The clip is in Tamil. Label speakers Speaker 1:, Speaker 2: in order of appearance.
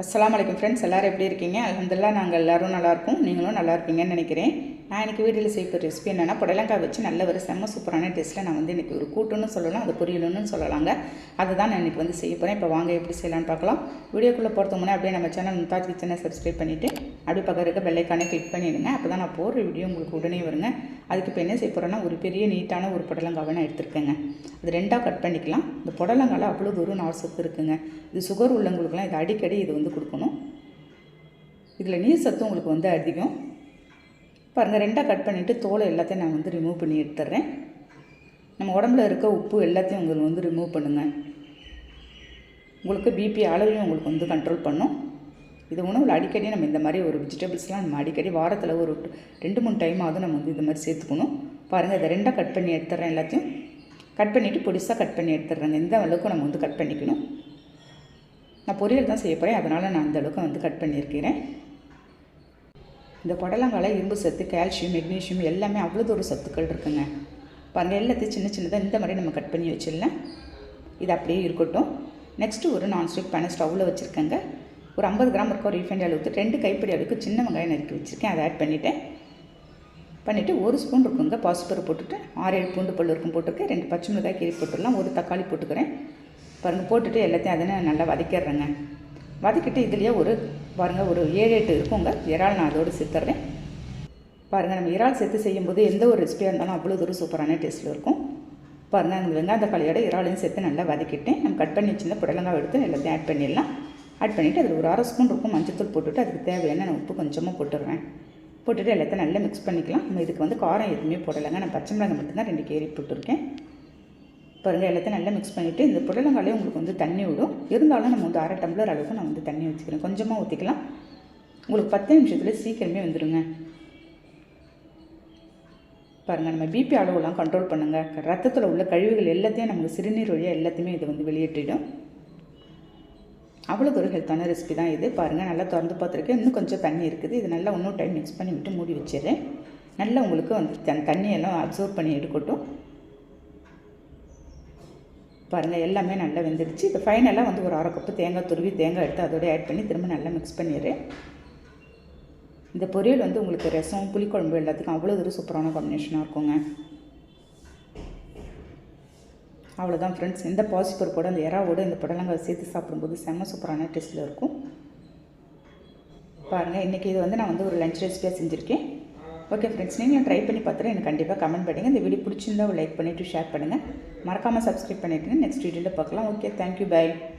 Speaker 1: அஸ்லாம் அலைக்கும் ஃப்ரெண்ட்ஸ் எல்லோரும் எப்படி இருக்கீங்க? அல்ஹம்துலில்லாஹ் நாங்கள் எல்லோரும் நல்லாயிருக்கும் நீங்களும் நல்லா இருப்பீங்கன்னு நினைக்கிறேன். நான் எனக்கு வீட்டில் செய்ய ரெசிபி என்னென்னா புடலங்காய் வச்சு நல்ல ஒரு செம்ம சூப்பரான டேஸ்ட்டில் நான் வந்து இன்றைக்கி ஒரு கூட்டுன்னு சொல்லலாம் அது பொரியலுன்னு சொல்லலாங்க. அதுதான் நான் இன்றைக்கி வந்து செய்ய போகிறேன் இப்போ வாங்க எப்படி செய்யலான்னு பார்க்கலாம். வீடியோக்குள்ளே போகிறதுக்கு முன்னாடி அப்படியே நம்ம சேனல் முத்தாஜ் கிச்சனை சப்ஸ்கிரைப் பண்ணிவிட்டு அப்படியே பக்கம் இருக்க பெல்லைக்கானே கிளிக் பண்ணிடுங்க. அப்போ தான் நான் போடுற வீடியோ உங்களுக்கு உடனே வருங்க. அதுக்கு இப்போ என்ன செய்ய போகிறேன்னா ஒரு பெரிய நீட்டான ஒரு புடலங்காவை நான் எடுத்துருக்கேங்க. அது ரெண்டாக கட் பண்ணிக்கலாம். இந்த புடலங்கால அவ்வளோ தூரம் நார் சத்து இருக்குங்க. இது சுகர் உள்ளவங்களுக்குலாம் இது அடிக்கடி இது வந்து கொடுக்கணும். இதில் நீர் சத்து உங்களுக்கு வந்து அதிகம். பாருங்கள் ரெண்டாக கட் பண்ணிவிட்டு தோலை எல்லாத்தையும் நான் வந்து ரிமூவ் பண்ணி எடுத்துட்றேன் நம்ம உடம்புல இருக்க உப்பு எல்லாத்தையும் உங்களுக்கு வந்து ரிமூவ் பண்ணுங்கள் உங்களுக்கு பிபி அளவையும் உங்களுக்கு வந்து கண்ட்ரோல் பண்ணும். இது உணவில் அடிக்கடி நம்ம இந்த மாதிரி ஒரு வெஜிடபிள்ஸ்லாம் நம்ம அடிக்கடி வாரத்தில் ஒரு ரெண்டு மூணு டைம் நம்ம வந்து இந்த மாதிரி சேர்த்துக்கணும். பாருங்கள் இதை ரெண்டாக கட் பண்ணி எடுத்துட்றேன் எல்லாத்தையும். கட் பண்ணிவிட்டு பொடிசாக கட் பண்ணி எடுத்துடுறேங்க இந்த அளவுக்கு நம்ம வந்து கட் பண்ணிக்கணும். நான் பொரியல் தான் செய்ய போகிறேன் அதனால் நான் அந்த அளவுக்கு வந்து கட் பண்ணியிருக்கிறேன். இந்த புடலங்காய் இரும்பு சத்து கால்சியம் மெக்னீஷியம் எல்லாமே அவ்வளோ ஒரு சத்துக்கள் இருக்குங்க. பாருங்கள் எல்லாத்தையும் சின்ன சின்னதாக இந்த மாதிரி நம்ம கட் பண்ணி வச்சிடலாம். இது அப்படியே இருக்கட்டும். நெக்ஸ்ட்டு ஒரு நான்ஸ்டிக் பேனை ஸ்டவ்வில் வச்சுருக்கேங்க. ஒரு ஐம்பது கிராம் இருக்கும் ரீஃபைண்ட் ஆயில் ஊற்றி ரெண்டு கைப்பிடி அளவுக்கு சின்ன வெங்காயம் நறுக்கி வச்சுருக்கேன். அதை ஆட் பண்ணிவிட்டேன் பண்ணிவிட்டு ஒரு ஸ்பூன் இருக்குங்க பாசுப்பரு போட்டுட்டு ஆறு ஏழு பூண்டு பல் இருக்கும் போட்டிருக்கேன் ரெண்டு பச்சை மிளகாய் கீரி போட்டுடலாம். ஒரு தக்காளி போட்டுக்கிறேன். பாருங்கள் போட்டுட்டு எல்லாத்தையும் அதை நல்லா வதக்கிடுறேங்க. வதக்கிட்டு இதுலேயே ஒரு பாருங்கள் ஒரு ஏழு எட்டு இருக்குங்க. இறால் நான் அதோடு சேர்த்துட்றேன் பாருங்கள் நம்ம இறால் சேர்த்து செய்யும்போது எந்த ஒரு ரெசிபியாக இருந்தாலும் அவ்வளோ தூரம் சூப்பரான டேஸ்ட்டில் இருக்கும். பாருங்கள் அந்த வெங்காய தக்காளியோட இறாலையும் சேர்த்து நல்லா வதக்கிட்டேன் நம்ம கட் பண்ணி வச்சிருந்த புடலங்காய் எடுத்து எல்லாத்தையும் ஆட் பண்ணிடலாம். ஆட் பண்ணிவிட்டு அதில் ஒரு அரை ஸ்பூன் இருக்கும் மஞ்சத்தூள் போட்டுவிட்டு அதுக்கு தேவையான நான் உப்பு கொஞ்சமாக போட்டுடுவேன் போட்டுவிட்டு எல்லாத்தையும் நல்லா மிக்ஸ் பண்ணிக்கலாம். நம்ம இதுக்கு வந்து காரம் எதுவுமே போடலைங்க. நான் பச்சை மிளகாய் மட்டும்தான் ரெண்டு கேரி போட்டிருக்கேன். பாருங்கள் எல்லாத்தையும் நல்லா மிக்ஸ் பண்ணிவிட்டு இந்த புடலங்காலையும் உங்களுக்கு வந்து தண்ணி விடும். இருந்தாலும் நம்ம வந்து அரை டம்ளர் அளவுக்கு நான் வந்து தண்ணி வச்சுக்கிறேன். கொஞ்சமாக ஊற்றிக்கலாம் உங்களுக்கு பத்து நிமிஷத்தில் சீக்கிரமே வந்துடுங்க பாருங்கள் நம்ம பிபி அளவுலாம் கண்ட்ரோல் பண்ணுங்கள் ரத்தத்தில் உள்ள கழிவுகள் எல்லாத்தையும் நமக்கு சிறுநீர் வழியாக எல்லாத்தையுமே இது வந்து வெளியேற்றிடும். அவ்வளோ ஒரு ஹெல்த்தான ரெசிபி தான் இது. பாருங்கள் நல்லா திறந்து பார்த்துருக்கேன். இன்னும் கொஞ்சம் தண்ணி இருக்குது. இது நல்லா இன்னும் டைம் மிக்ஸ் பண்ணி விட்டு மூடி வச்சிடுறேன். நல்லா உங்களுக்கு வந்து தண்ணியெல்லாம் அப்சர்வ் பண்ணி எடுக்கட்டும். பாருங்கள் எல்லாமே நல்லா வெந்துடுச்சு. இப்போ ஃபைனலாக வந்து ஒரு அரை கப்பு தேங்காய் துருவி தேங்காய் எடுத்து அதோட ஆட் பண்ணி திரும்ப நல்லா மிக்ஸ் பண்ணிடுறேன் இந்த பொரியல் வந்து உங்களுக்கு ரசம் புளிக்குழம்பு எல்லாத்துக்கும் அவ்வளோ ஒரு சூப்பரான காம்பினேஷனாக இருக்குங்க. அவ்வளோதான் ஃப்ரெண்ட்ஸ் இந்த பாசிப்பருப்போட அந்த இறாவோட இந்த புடலங்காய் சேர்த்து சாப்பிடும்போது செம்ம சூப்பரான டேஸ்ட்டில் இருக்கும். பாருங்கள் இன்றைக்கி இது வந்து நான் வந்து ஒரு லஞ்ச் ரெசிபியாக செஞ்சுருக்கேன். ஓகே ஃப்ரெண்ட்ஸ் நீங்களும் ட்ரை பண்ணி பார்த்துட்டு எனக்கு கண்டிப்பாக கமெண்ட் பண்ணுங்கள் இந்த வீடியோ பிடிச்சிருந்தா லைக் பண்ணிவிட்டு ஷேர் பண்ணுங்கள் மறக்காமல் சப்ஸ்கிரைப் பண்ணிவிட்டு நெக்ஸ்ட் வீடியோவில் பார்க்கலாம். Okay thank you bye